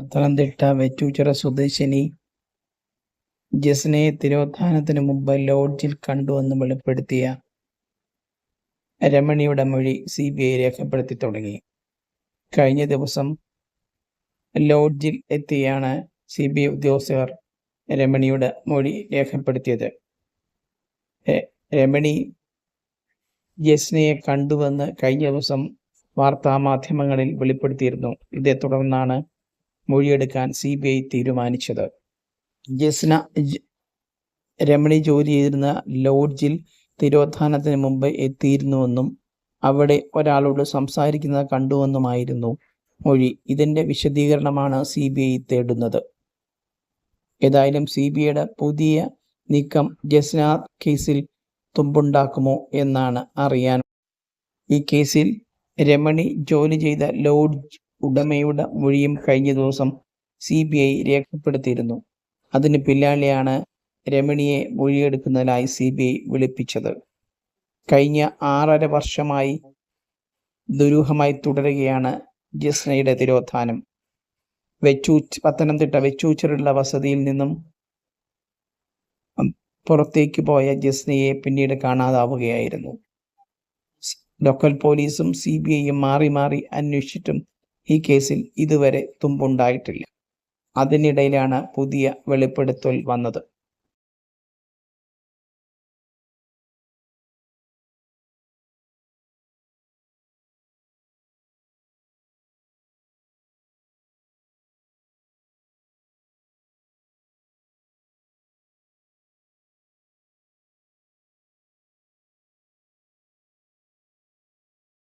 പത്തനംതിട്ട വെറ്റൂച്ചിറ സ്വദേശിനി ജസ്നയെ തിരോധാനത്തിന് മുമ്പ് ലോഡ്ജിൽ കണ്ടുവെന്ന് വെളിപ്പെടുത്തിയ രമണിയുടെ മൊഴി സി ബി ഐ രേഖപ്പെടുത്തി തുടങ്ങി. കഴിഞ്ഞ ദിവസം ലോഡ്ജിൽ എത്തിയാണ് സി ബി ഐ ഉദ്യോഗസ്ഥർ രമണിയുടെ മൊഴി രേഖപ്പെടുത്തിയത്. രമണി ജസ്നയെ കണ്ടുവെന്ന് കഴിഞ്ഞ ദിവസം വാർത്താമാധ്യമങ്ങളിൽ വെളിപ്പെടുത്തിയിരുന്നു. ഇതേ തുടർന്നാണ് മൊഴിയെടുക്കാൻ സി ബി ഐ തീരുമാനിച്ചത്. ജസ്ന രമണി ജോലി ചെയ്തിരുന്ന ലോഡ്ജിൽ തിരോധാനത്തിന് മുമ്പ് എത്തിയിരുന്നുവെന്നും അവിടെ ഒരാളോട് സംസാരിക്കുന്നത് കണ്ടുവെന്നുമായിരുന്നു മൊഴി. ഇതിന്റെ വിശദീകരണമാണ് സി ബി ഐ തേടുന്നത്. ഏതായാലും സി ബി ഐയുടെ പുതിയ നീക്കം ജസ്ന കേസിൽ തുമ്പുണ്ടാക്കുമോ എന്നാണ് അറിയാൻ. ഈ കേസിൽ രമണി ജോലി ചെയ്ത ലോഡ്ജ് ഉടമയുടെ മൊഴിയും കഴിഞ്ഞ ദിവസം സി ബി ഐ രേഖപ്പെടുത്തിയിരുന്നു. അതിന് പിന്നാലെയാണ് രമണിയെ മൊഴിയെടുക്കുന്നതിനായി സി ബി ഐ വിളിപ്പിച്ചത്. കഴിഞ്ഞ ആറര വർഷമായി ദുരൂഹമായി തുടരുകയാണ് ജസ്നയുടെ തിരോധാനം. വെച്ചൂച്ച് പത്തനംതിട്ട വെച്ചൂച്ചറുള്ള വസതിയിൽ നിന്നും പുറത്തേക്ക് പോയ ജസ്നയെ പിന്നീട് കാണാതാവുകയായിരുന്നു. ലോക്കൽ പോലീസും സി ബി ഐയും മാറി മാറി അന്വേഷിച്ചിട്ടും ഈ കേസിൽ ഇതുവരെ തുമ്പുണ്ടായിട്ടില്ല. അതിനിടയിലാണ് പുതിയ വെളിപ്പെടുത്തൽ വന്നത്.